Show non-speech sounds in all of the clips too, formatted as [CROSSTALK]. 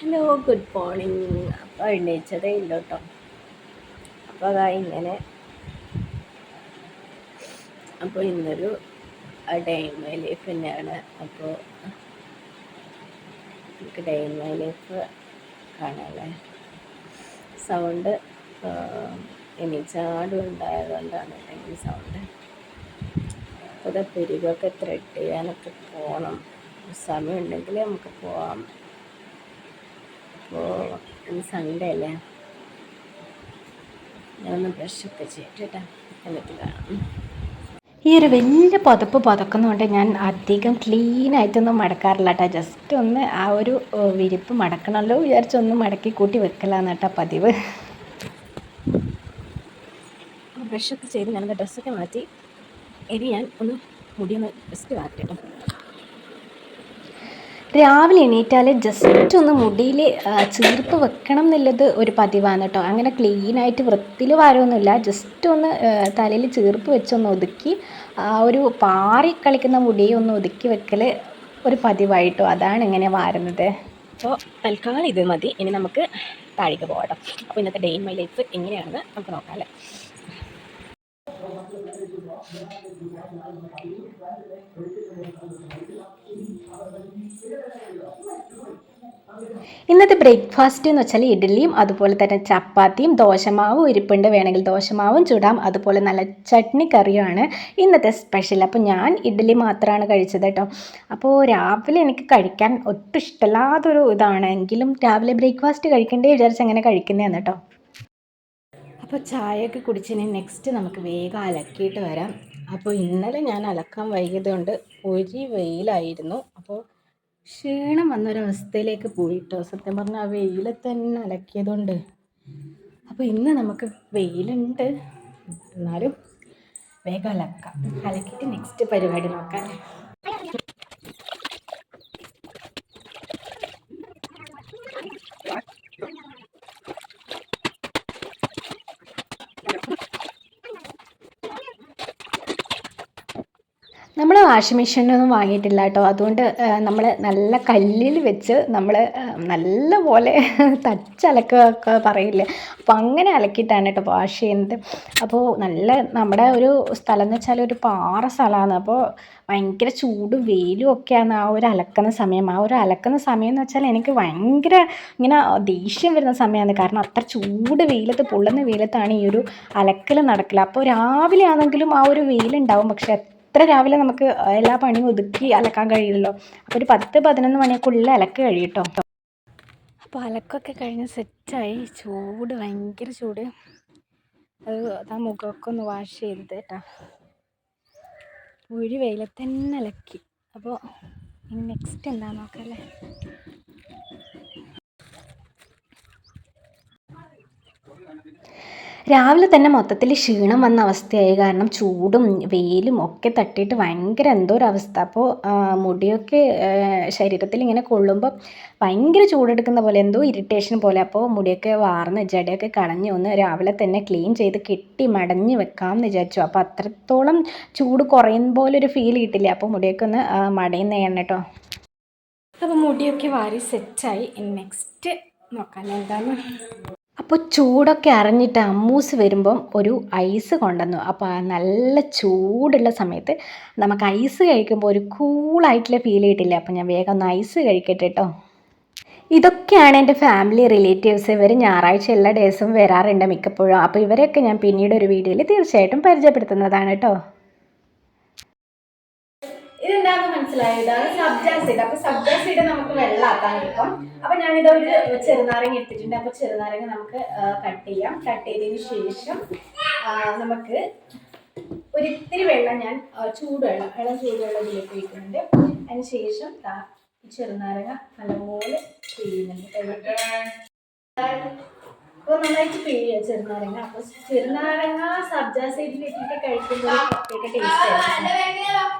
Hello good morning അപ്പോൾ എഴുന്നേച്ചതേ ഇല്ല കേട്ടോ അപ്പോൾ അതാ ഇങ്ങനെ. അപ്പോൾ ഇന്നൊരു ഡേ മൈ ലൈഫ് തന്നെയാണ്. അപ്പോൾ നമുക്ക് ഡേ മൈ ലൈഫ് കാണാമല്ലേ സൗണ്ട് എണീച്ചാടും ഉണ്ടായതുകൊണ്ടാണ് ഈ സൗണ്ട് അപ്പോൾ അത് പെരുകൊക്കെ ത്രെഡ് ചെയ്യാനൊക്കെ പോകണം സമയമുണ്ടെങ്കിൽ നമുക്ക് പോവാം. അപ്പോൾ ഇന്ന് സൺഡേ അല്ലേ? ഞാനൊന്ന് ബ്രഷൊക്കെ ചെയ്തിട്ടാ എന്നിട്ട് കാണാം. ഈ ഒരു വലിയ പുതപ്പ് പുതക്കുന്നതുകൊണ്ട് ഞാൻ അധികം ക്ലീൻ ആയിട്ടൊന്നും മടക്കാറില്ല കേട്ടോ ജസ്റ്റ് ഒന്ന് ആ ഒരു വിരിപ്പ് മടക്കണമല്ലോ വിചാരിച്ചൊന്ന് മടക്കി കൂട്ടി വെക്കലാന്ന് കേട്ടോ പതിവ്. ബ്രഷൊക്കെ ചെയ്ത് ഞാനത് ഡ്രസ്സൊക്കെ മാറ്റി. ഇനി ഞാൻ ഒന്ന് മുടിയൊന്ന് ജസ്റ്റ് മാറ്റട്ടോ രാവിലെ എണീറ്റാൽ ജസ്റ്റ് ഒന്ന് മുടിയിൽ ചീർപ്പ് വെക്കണം എന്നുള്ളത് ഒരു പതിവാണ് കേട്ടോ അങ്ങനെ ക്ലീനായിട്ട് വൃത്തിയിൽ വാരമൊന്നുമില്ല ജസ്റ്റ് ഒന്ന് തലയിൽ ചീർപ്പ് വെച്ചൊന്ന് ഒതുക്കി ഒരു പാറി കളിക്കുന്ന മുടിയെ ഒന്ന് ഒതുക്കി വെക്കൽ ഒരു പതിവായിട്ടോ അതാണ് ഇങ്ങനെ വാരുന്നത്. അപ്പോൾ തൽക്കാലം ഇത് മതി. ഇനി നമുക്ക് താഴേക്ക് പോകട്ടോ അപ്പോൾ ഇന്നത്തെ ഡേ ഇൻ മൈ ലൈഫ് എങ്ങനെയാണെന്ന് നമുക്ക് നോക്കാം അല്ലേ? ഇന്നത്തെ ബ്രേക്ക്ഫാസ്റ്റ് എന്ന് വെച്ചാൽ ഇഡ്ഡലിയും അതുപോലെ തന്നെ ചപ്പാത്തിയും ദോശമാവും ഇരിപ്പുണ്ട് വേണമെങ്കിൽ ദോശമാവും ചുടാം അതുപോലെ നല്ല ചട്നി കറിയുമാണ് ഇന്നത്തെ സ്പെഷ്യൽ. അപ്പോൾ ഞാൻ ഇഡ്ഡലി മാത്രമാണ് കഴിച്ചത് കേട്ടോ. അപ്പോൾ രാവിലെ എനിക്ക് കഴിക്കാൻ ഒട്ടും ഇഷ്ടമില്ലാത്തൊരു ഇതാണ്. എങ്കിലും രാവിലെ ബ്രേക്ക്ഫാസ്റ്റ് കഴിക്കണ്ടേ വിചാരിച്ച് അങ്ങനെ കഴിക്കുന്നതാണ് കേട്ടോ. അപ്പോൾ ചായയൊക്കെ കുടിച്ചതിന് നെക്സ്റ്റ് നമുക്ക് വേഗം അലക്കിയിട്ട് വരാം. അപ്പോൾ ഇന്നലെ ഞാൻ അലക്കാൻ വൈകിയത് കൊണ്ട് ഒരു വെയിലായിരുന്നു. അപ്പോൾ ക്ഷീണം വന്നൊരവസ്ഥയിലേക്ക് പോയിട്ടോ? സത്യം പറഞ്ഞാൽ ആ വെയിൽ തന്നെ അലക്കിയതുകൊണ്ട്. അപ്പോൾ ഇന്ന് നമുക്ക് വെയിലുണ്ട്. എന്നാലും വേഗം അലക്കാം. അലക്കിയിട്ട് നെക്സ്റ്റ് പരിപാടി നോക്കാം. നമ്മൾ വാഷിംഗ് മെഷീനൊന്നും വാങ്ങിയിട്ടില്ല കേട്ടോ. അതുകൊണ്ട് നമ്മൾ നല്ല കല്ലിൽ വെച്ച് നമ്മൾ നല്ല പോലെ [LAUGHS] തച്ചലക്കൊക്കെ പറയില്ലേ. അപ്പോൾ അങ്ങനെ അലക്കിയിട്ടാണ് കേട്ടോ വാഷ് ചെയ്യുന്നത്. അപ്പോൾ നല്ല നമ്മുടെ ഒരു സ്ഥലം എന്ന് വെച്ചാൽ ഒരു പാറ സ്ഥലമാണ്. അപ്പോൾ ഭയങ്കര ചൂടും വെയിലും ഒക്കെയാണ് ആ ഒരു അലക്കുന്ന സമയം. ആ ഒരു അലക്കുന്ന സമയം എന്ന് വെച്ചാൽ എനിക്ക് ഭയങ്കര ഇങ്ങനെ ദേഷ്യം വരുന്ന സമയമാണ്. കാരണം അത്ര ചൂട് വെയിലത്ത് പൊള്ളുന്ന വെയിലത്താണ് ഈ ഒരു അലക്കൽ നടക്കില്ല അപ്പോൾ രാവിലെ ആണെങ്കിലും ആ ഒരു വെയിലുണ്ടാവും. പക്ഷെ എത്ര രാവിലെ നമുക്ക് എല്ലാ പണിയും ഒതുക്കി അലക്കാൻ കഴിയില്ലല്ലോ. അപ്പോൾ ഒരു പത്ത് പതിനൊന്ന് മണിയൊക്കെ അലക്ക് കഴിയും കേട്ടോ അപ്പോൾ അലക്കൊക്കെ കഴിഞ്ഞ് സെറ്റായി. ചൂട് ഭയങ്കര ചൂട്. അത് ആ മുഖമൊക്കെ ഒന്ന് വാഷ് ചെയ്തത് കേട്ടോ. ഒരു വെയിലത്തന്നെ അലക്കി. അപ്പോൾ ഇനി നെക്സ്റ്റ് എന്താ നോക്കാം അല്ലേ രാവിലെ തന്നെ മൊത്തത്തിൽ ക്ഷീണം വന്ന അവസ്ഥയായി. കാരണം ചൂടും വെയിലും ഒക്കെ തട്ടിയിട്ട് ഭയങ്കര എന്തോ ഒരു അവസ്ഥ അപ്പോൾ മുടിയൊക്കെ ശരീരത്തിൽ ഇങ്ങനെ കൊള്ളുമ്പോൾ ഭയങ്കര ചൂടെടുക്കുന്ന പോലെ എന്തോ ഇറിറ്റേഷൻ പോലെ. അപ്പോൾ മുടിയൊക്കെ വാർന്ന് ജടയൊക്കെ കളഞ്ഞ് ഒന്ന് രാവിലെ തന്നെ ക്ലീൻ ചെയ്ത് കെട്ടി മടഞ്ഞ് വെക്കാമെന്ന് വിചാരിച്ചു. അപ്പോൾ അത്രത്തോളം ചൂട് കുറയും പോലെ ഒരു ഫീൽ കിട്ടില്ല. അപ്പോൾ മുടിയൊക്കെ ഒന്ന് മടയുന്ന എണ്ണ കേട്ടോ അപ്പോൾ മുടിയൊക്കെ വാരി സെറ്റായി നെക്സ്റ്റ് നോക്കാം. എന്താണ് അപ്പോൾ ചൂടൊക്കെ അറിഞ്ഞിട്ട് അമ്മൂസ് വരുമ്പം ഒരു ഐസ് കൊണ്ടുവന്നു. അപ്പോൾ നല്ല ചൂടുള്ള സമയത്ത് നമുക്ക് ഐസ് കഴിക്കുമ്പോൾ ഒരു കൂളായിട്ടുള്ള ഫീൽ കിട്ടില്ല. അപ്പോൾ ഞാൻ വേഗം ഒന്ന് ഐസ് കഴിക്കട്ടെ കേട്ടോ ഇതൊക്കെയാണ് എന്റെ ഫാമിലി റിലേറ്റീവ്സ്. ഇവർ ഞായറാഴ്ച എല്ലാ ഡേയ്സും വരാറുണ്ട് മിക്കപ്പോഴും. അപ്പോൾ ഇവരെയൊക്കെ ഞാൻ പിന്നീട് ഒരു വീഡിയോയിൽ തീർച്ചയായിട്ടും പരിചയപ്പെടുത്തുന്നതാണ് കേട്ടോ ഇതെന്താന്ന് മനസ്സിലായോ? ഇതാണ് സബ്ജാ സീഡ് അപ്പൊ സബ്ജാ സീഡ് നമുക്ക് വെള്ളമാക്കാൻ കിട്ടും അപ്പൊ ഞാനിത് ഒരു ചെറുനാരങ്ങ എടുത്തിട്ടുണ്ട്. അപ്പൊ ചെറുനാരങ്ങ നമുക്ക് കട്ട് ചെയ്യാം. കട്ട് ചെയ്തതിന് ശേഷം നമുക്ക് ഒരിത്തിരി വെള്ളം ഞാൻ ചൂടുവെള്ളം ഇളം ചൂടുവെള്ളം ഇതിലേക്ക് ഒഴിക്കുന്നുണ്ട്. അതിന് ശേഷം ചെറുനാരങ്ങ നല്ലപോലെ പിഴിയുന്നുണ്ട് അപ്പോൾ നന്നായിട്ട് പിഴിയ ചെറുനാരങ്ങ. അപ്പോൾ ചെറുനാരങ്ങ സബ്ജാ ഇതിലേക്ക് ഇട്ടിട്ട് കഴിക്കുമ്പോൾ ടേസ്റ്റ് ആയിരിക്കും.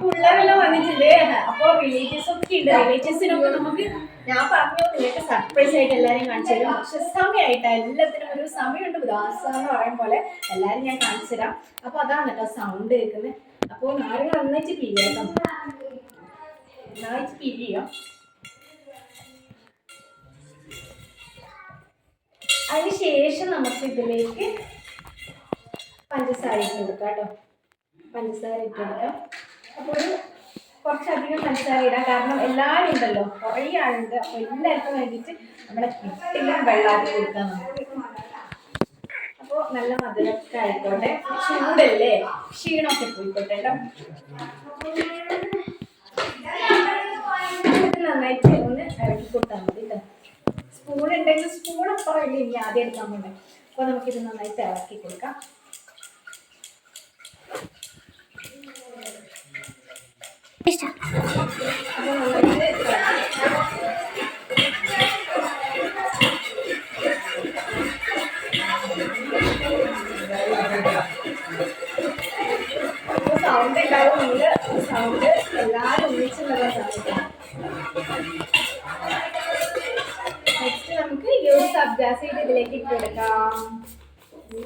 പിള്ളേരെല്ലാം വന്നിട്ടുണ്ട് അപ്പൊ റിലേറ്റീവ്സ് ഒക്കെ ഉണ്ട്. റിലേറ്റീവ്സിനൊക്കെ നമുക്ക് ഞാൻ പറഞ്ഞു നിങ്ങൾക്ക് സർപ്രൈസ് ആയിട്ട് എല്ലാവരെയും കാണിച്ചു തരാം. പക്ഷെ സമയമായിട്ട്. എല്ലാത്തിനും ഒരു സമയമുണ്ട്. ദാസ എന്ന് പറയും പോലെ എല്ലാവരും ഞാൻ കാണിച്ചു തരാം. അപ്പൊ അതാണ് കേട്ടോ സൗണ്ട് കേൾക്കുന്നത് അപ്പോൾ നാരങ്ങ നന്നായിട്ട് പിരിയാം കേട്ടോ നന്നായിട്ട് പിരിയാം? അതിന് ശേഷം നമുക്ക് ഇതിലേക്ക് പഞ്ചസാര ഇട്ട് കൊടുക്കാം കേട്ടോ. പഞ്ചസാര ഇട്ട് കൊടുക്കാം. അപ്പോൾ ഒരു കുറച്ചധികം പഞ്ചസാര ഇടാം. കാരണം എല്ലാവരും ഉണ്ടല്ലോ കുറേ ആളുണ്ട്. അപ്പോൾ എല്ലാവർക്കും വേണ്ടിയിട്ട് നമ്മുടെ കിട്ടിലും വെള്ളമാക്കി കൊടുക്കാം അപ്പോൾ നല്ല മധുരമൊക്കെ ആയിക്കോട്ടെ. ചൂടല്ലേ? ക്ഷീണമൊക്കെ പോയിക്കോട്ടെ കേട്ടോ. നന്നായിട്ട് ഒന്ന് ഇറക്കി കൊടുത്താൽ മതി കേട്ടോ സ്പൂൺ ഉണ്ടെങ്കിൽ സ്പൂൺ അപ്പുറം ഇല്ല ഇനി ആദ്യം എടുക്കാൻ വേണ്ടി അപ്പോൾ നമുക്കിത് നന്നായിട്ട് തിളക്കി കൊടുക്കാം. സൗണ്ട് ഉണ്ടാവും സൗണ്ട് എല്ലാവരും ഒന്നിച്ചുള്ള സൗണ്ട് നമുക്ക് ഒരു സബ്ജാ സീഡ് ഇതിലേക്ക് ഇട്ട് കൊടുക്കാം.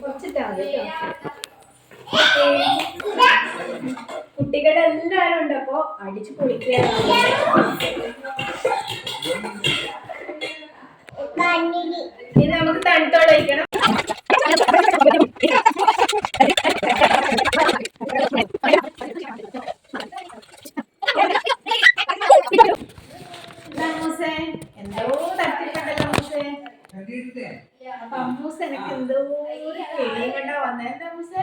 കുറച്ചിട്ടാ മതി കേട്ടോ കുട്ടികളുടെ എല്ലാവരും ഉണ്ട് അപ്പോ അടിച്ചു പൊളിക്കുകയാണ്. ഇനി നമുക്ക് തണുത്തോടെ വയ്ക്കണം മൂസേ എന്തോ തട്ടിട്ടുണ്ടല്ലോ മൂസേ അപ്പൊ അമ്മൂസ് എനിക്ക് എന്തോ ഒരു കിളിയും കണ്ടാ വന്നേ എന്താ മൂസേ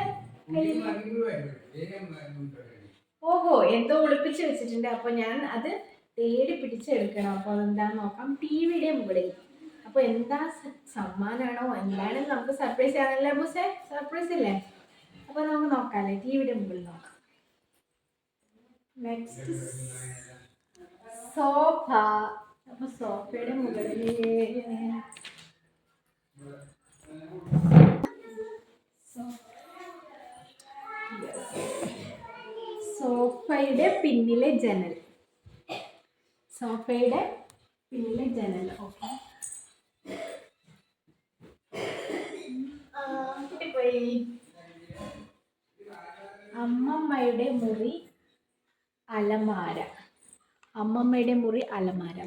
ഓഹോ എന്തോ ഒളിപ്പിച്ച് വെച്ചിട്ടുണ്ട്. അപ്പൊ ഞാൻ അത് തേടി പിടിച്ചെടുക്കണം അപ്പൊ അതെന്താന്ന് നോക്കാം. ടി വിയുടെ മുകളിൽ. അപ്പൊ എന്താ സമ്മാനാണോ? എന്താണ് നമുക്ക് സർപ്രൈസ് ചെയ്യാനല്ലേ മൂസേ സർപ്രൈസ് ഇല്ലേ അപ്പൊ നമുക്ക് നോക്കാല്ലേ? ടി വിയുടെ മുകളിൽ നോക്കാം. Next sofa. അപ്പൊ സോഫയുടെ മുകളിൽ. സോഫയുടെ പിന്നിലെ ജനൽ. സോഫയുടെ പിന്നിലെ ജനൽ. ഓക്കെ അമ്മമ്മയുടെ മുറി അലമാര. അമ്മമ്മയുടെ മുറി അലമാര.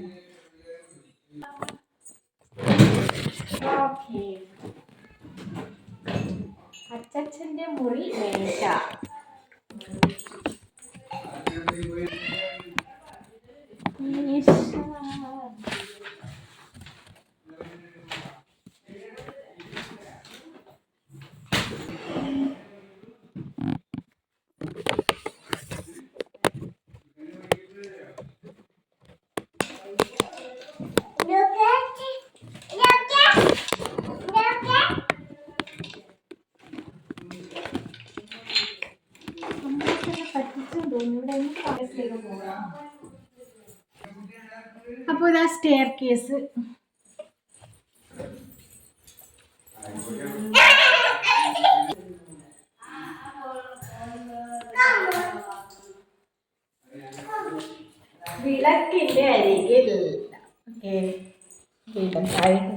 ഓക്കെ അച്ചച്ചന്റെ മുറി മേശ അപ്പോൾ ഇതാ സ്റ്റെയർ കേസ് വിളക്കിന്റെ അരികിൽ. ഓക്കെ വീണ്ടും താഴേക്ക്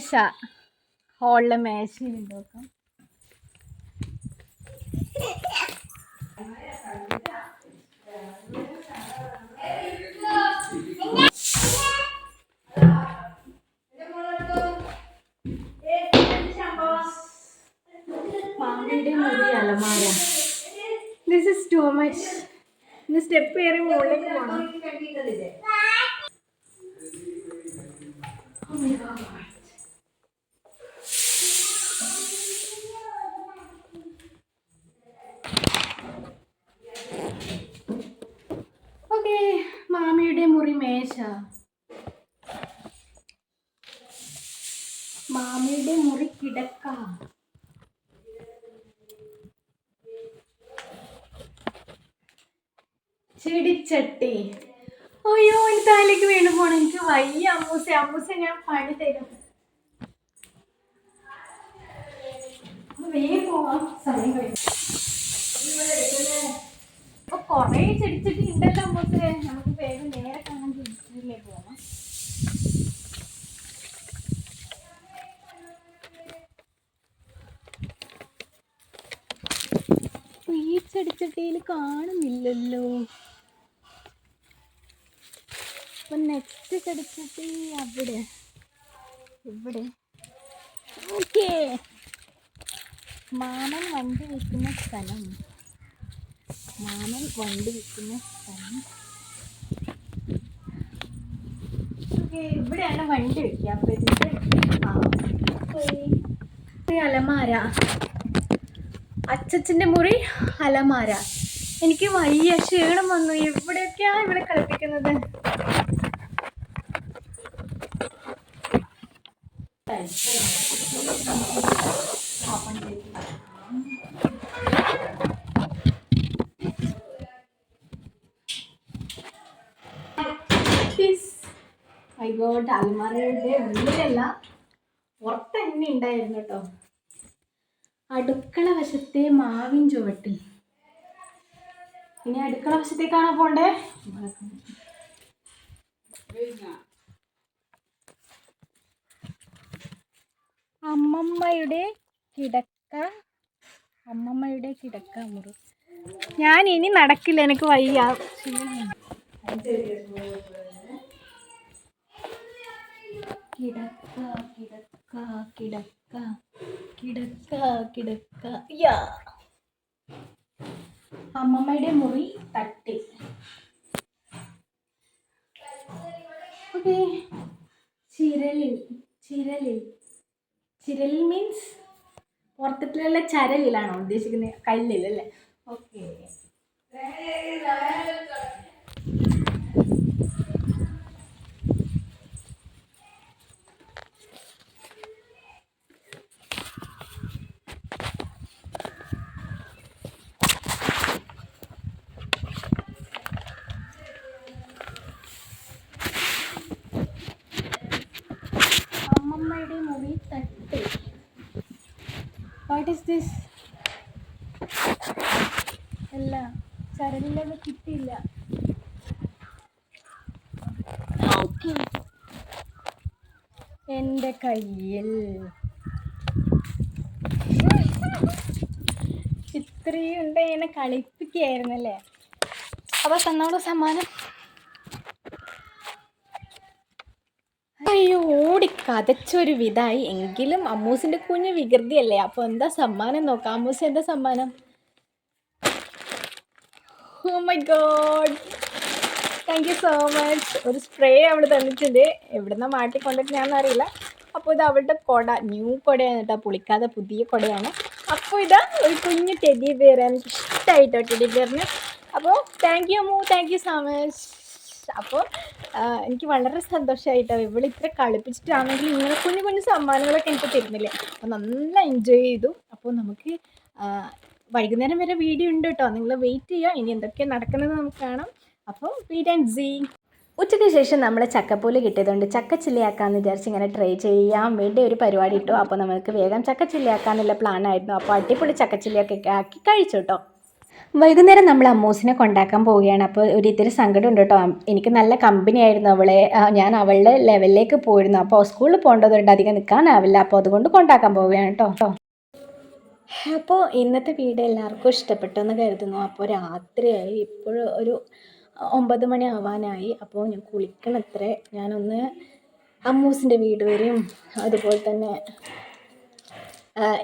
മേശ. ഹോളിലെ മേശ നോക്കാം അലമാര. ദിസ് ഇസ് ടു മച്ച് ഇന്ന് സ്റ്റെപ്പ് കയറി മുകളിലേക്ക് പോകണം മാമിയുടെ മുറി മേശ. മാമിയുടെ മുറി കിടക്ക. ചെടിച്ചട്ടി. അയ്യോ എനിക്ക് താലേക്ക് വീണ് പോണം. എനിക്ക് വയ്യ അമ്മൂസ. അമ്മൂസ ഞാൻ പണി തരും. വേഗം പോവാം. സമയം കഴിഞ്ഞു. കൊറേ ചെടിച്ചട്ടി ഉണ്ടല്ലോ അമ്മൂസേ നമുക്ക് വേഗം നേരെ കാണാൻ അപ്പൊ കാണുന്നില്ലല്ലോ. അപ്പൊ നെക്സ്റ്റ് ചടിച്ചട്ടി അവിടെ. ഇവിടെ. ഓക്കേ മാമൻ വണ്ടി വിൽക്കുന്ന സ്ഥലം. മാമൻ വണ്ടി വിൽക്കുന്ന സ്ഥലം ഓക്കേ വണ്ടി അപ്പൊ അലമാര. അച്ചച്ചന്റെ മുറി അലമാര. എനിക്ക് വയ്യ ക്ഷീണം വന്നു. എവിടെയൊക്കെയാ ഇവിടെ കളിപ്പിക്കുന്നത്? ആയിക്കോട്ടെ അലമാരയുടെ ഉള്ളിലല്ല പുറത്ത് തന്നെ ഉണ്ടായിരുന്നു കേട്ടോ. അടുക്കള വശത്തെ മാവിൻ ചുവട്ടിൽ. ഇനി അടുക്കള വശത്തേക്കാണോ പോണ്ടേ? അമ്മമ്മയുടെ കിടക്ക അമ്മമ്മയുടെ കിടക്ക മുറി. ഞാൻ ഇനി നടക്കില്ല എനിക്ക് വയ്യ. കിടക്ക കിടക്ക കിടക്ക കിടക്ക കിടക്ക. യാ. അമ്മമ്മയുടെ മുറി തട്ടി. ചിരലിൽ ചിരലിൽ. ചിരലിൽ മീൻസ് പുറത്തിട്ടുള്ള ചരലിലാണോ ഉദ്ദേശിക്കുന്നത്? കല്ലിൽ അല്ലേ? ഓക്കെ അമ്മമ്മയുടെ മുറി തട്ടി വാട്ട് ഈസ് ദിസ് അല്ല ചരലിലത് കിട്ടിയില്ല. എന്റെ കയ്യിൽ. ഇത്രയും ഉണ്ട് എന്നെ കളിപ്പിക്കുകയായിരുന്നല്ലേ? അപ്പോൾ തന്നോളൂ സമ്മാനം. അയ്യോ ഓടി കഥച്ചൊരു വിധായി എങ്കിലും അമ്മൂസിന്റെ കുഞ്ഞ് വികൃതിയല്ലേ? അപ്പോൾ എന്താ സമ്മാനം നോക്കാം? അമ്മൂസ് എന്താ സമ്മാനം? ഓ my god thank you so much ഒരു സ്പ്രേ അവൾ തന്നിട്ടുണ്ട്. എവിടുന്ന മാറ്റി ഞാൻ അറിയില്ല. അപ്പോൾ ഇത് അവളുടെ കൊട. ന്യൂ കൊടയാണ് കേട്ടോ. പുളിക്കാതെ പുതിയ കൊടയാണ്. അപ്പോൾ ഇത് ഒരു കുഞ്ഞ് ടെഡി ബിയർ എനിക്ക് ഇഷ്ടമായിട്ടോ ടെഡി ബിയറിന് അപ്പോൾ thank you Ammu. Thank you so much അപ്പോൾ എനിക്ക് വളരെ സന്തോഷമായിട്ടോ ഇവൾ ഇത്ര കളിപ്പിച്ചിട്ടാണെങ്കിൽ ഇങ്ങനെ കുഞ്ഞു കുഞ്ഞു സമ്മാനങ്ങളൊക്കെ എനിക്ക് തരുന്നില്ലേ? അപ്പോൾ നല്ല എൻജോയ് ചെയ്തു. അപ്പോൾ നമുക്ക് വൈകുന്നേരം വരെ വീഡിയോ ഉണ്ട് കേട്ടോ. നിങ്ങൾ വെയിറ്റ് ചെയ്യുക. ഇനി എന്തൊക്കെയാണ് നടക്കുന്നത് നമുക്ക് കാണാം. അപ്പോൾ വീറ്റ് ആൻഡ് സീ ഉച്ചയ്ക്ക് ശേഷം നമ്മൾ ചക്കപ്പൂൽ കിട്ടിയതുകൊണ്ട് ചക്ക ചില്ലിയാക്കാമെന്ന് വിചാരിച്ച് ഇങ്ങനെ ട്രൈ ചെയ്യാൻ വേണ്ടി ഒരു പരിപാടി ഇട്ടു. അപ്പോൾ നമുക്ക് വേഗം ചക്ക ചില്ലിയാക്കാമെന്നുള്ള പ്ലാനായിരുന്നു അപ്പോൾ അടിപൊളി ചക്ക ചില്ലിയൊക്കെ ആക്കി കഴിച്ചു കേട്ടോ. വൈകുന്നേരം നമ്മൾ അമ്മൂസിനെ കൊണ്ടാക്കാൻ പോവുകയാണ്. അപ്പോൾ ഒരു ഇത്തിരി സങ്കടം ഉണ്ട് കേട്ടോ. എനിക്ക് നല്ല കമ്പനി ആയിരുന്നു അവളെ. ഞാൻ അവളുടെ ലെവലിലേക്ക് പോയിരുന്നു. അപ്പോൾ സ്കൂളിൽ പോകേണ്ടതുകൊണ്ട് അധികം നിൽക്കാനാവില്ല. അപ്പോൾ അതുകൊണ്ട് കൊണ്ടാക്കാൻ പോവുകയാണ് കേട്ടോ. അപ്പോൾ ഇന്നത്തെ വീട് എല്ലാവർക്കും ഇഷ്ടപ്പെട്ടെന്ന് കരുതുന്നു. അപ്പോൾ രാത്രിയായി. ഇപ്പോഴും ഒരു ഒമ്പത് മണി ആവാനായി. അപ്പോൾ ഞാൻ കുളിക്കണത്രേ. ഞാനൊന്ന് അമ്മൂസിന്റെ വീട് വരെയും അതുപോലെ തന്നെ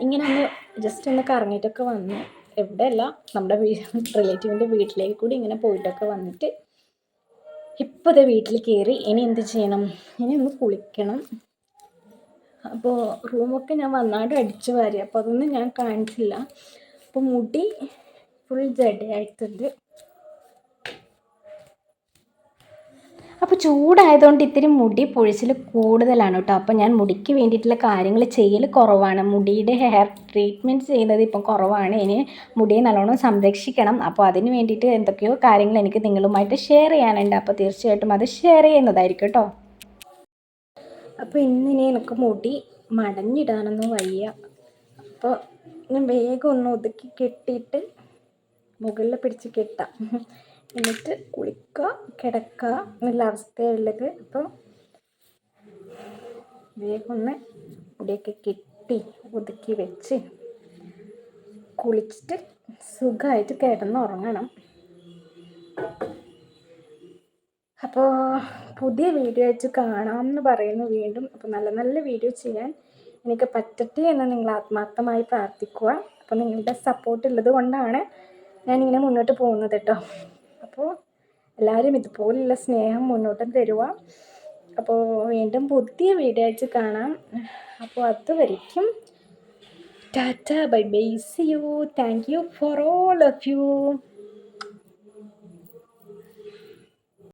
ഇങ്ങനെ ഒന്ന് ജസ്റ്റ് ഒന്ന് കറങ്ങിയിട്ടൊക്കെ വന്നു എവിടെയല്ല നമ്മുടെ റിലേറ്റീവിന്റെ വീട്ടിലേക്ക് കൂടി ഇങ്ങനെ പോയിട്ടൊക്കെ വന്നിട്ട് ഇപ്പോൾ ദേ വീട്ടിൽ കയറി ഇനി എന്ത് ചെയ്യണം? ഇനി ഒന്ന് കുളിക്കണം. അപ്പോൾ റൂമൊക്കെ ഞാൻ വന്നാണ്ട് അടിച്ചു വാരി. അപ്പോൾ അതൊന്നും ഞാൻ കാണിച്ചില്ല. അപ്പോൾ മുടി ഫുൾ ജടയായിട്ടുണ്ട്. അപ്പോൾ ചൂടായതുകൊണ്ട് ഇത്തിരി മുടി പൊഴിച്ചിൽ കൂടുതലാണ് കേട്ടോ. അപ്പോൾ ഞാൻ മുടിക്ക് വേണ്ടിയിട്ടുള്ള കാര്യങ്ങൾ ചെയ്യൽ കുറവാണ്. മുടിയുടെ ഹെയർ ട്രീറ്റ്മെന്റ് ചെയ്യുന്നത് ഇപ്പം കുറവാണ്. ഇനി മുടിയെ നല്ലോണം സംരക്ഷിക്കണം. അപ്പോൾ അതിന് വേണ്ടിയിട്ട് എന്തൊക്കെയോ കാര്യങ്ങൾ എനിക്ക് നിങ്ങളുമായിട്ട് ഷെയർ ചെയ്യാനുണ്ട്. അപ്പോൾ തീർച്ചയായിട്ടും അത് ഷെയർ ചെയ്യുന്നതായിരിക്കും കേട്ടോ. അപ്പോൾ ഇന്നിനി എനിക്ക് മുടി മടഞ്ഞിടാനൊന്നും വയ്യ. അപ്പോൾ ഞാൻ വേഗം ഒന്ന് ഒതുക്കി കെട്ടിയിട്ട് മുകളിൽ പിടിച്ച് കെട്ടാം. എന്നിട്ട് കുളിക്കുക കിടക്കുക എന്നുള്ള അവസ്ഥയുള്ളത് അപ്പോൾ വേഗം ഒന്ന് മുടിയൊക്കെ കെട്ടി ഒതുക്കി വെച്ച് കുളിച്ചിട്ട് സുഖമായിട്ട് കിടന്നുറങ്ങണം. അപ്പോൾ പുതിയ വീഡിയോ കാണാം കാണാമെന്ന് പറയുന്നു വീണ്ടും. അപ്പോൾ നല്ല നല്ല വീഡിയോ ചെയ്യാൻ എനിക്ക് പറ്റട്ടെ എന്ന് നിങ്ങൾ ആത്മാർത്ഥമായി പ്രാർത്ഥിക്കുക. അപ്പോൾ നിങ്ങളുടെ സപ്പോർട്ട് ഉള്ളത് കൊണ്ടാണ് ഞാനിങ്ങനെ മുന്നോട്ട് പോകുന്നത് കേട്ടോ. അപ്പോൾ എല്ലാവരും ഇതുപോലുള്ള സ്നേഹം മുന്നോട്ടും തരുക. അപ്പോൾ വീണ്ടും പുതിയ വീഡിയോ അയച്ച് കാണാം. അപ്പോൾ അതുവരയ്ക്കും tata bye bye see you thank you for all of you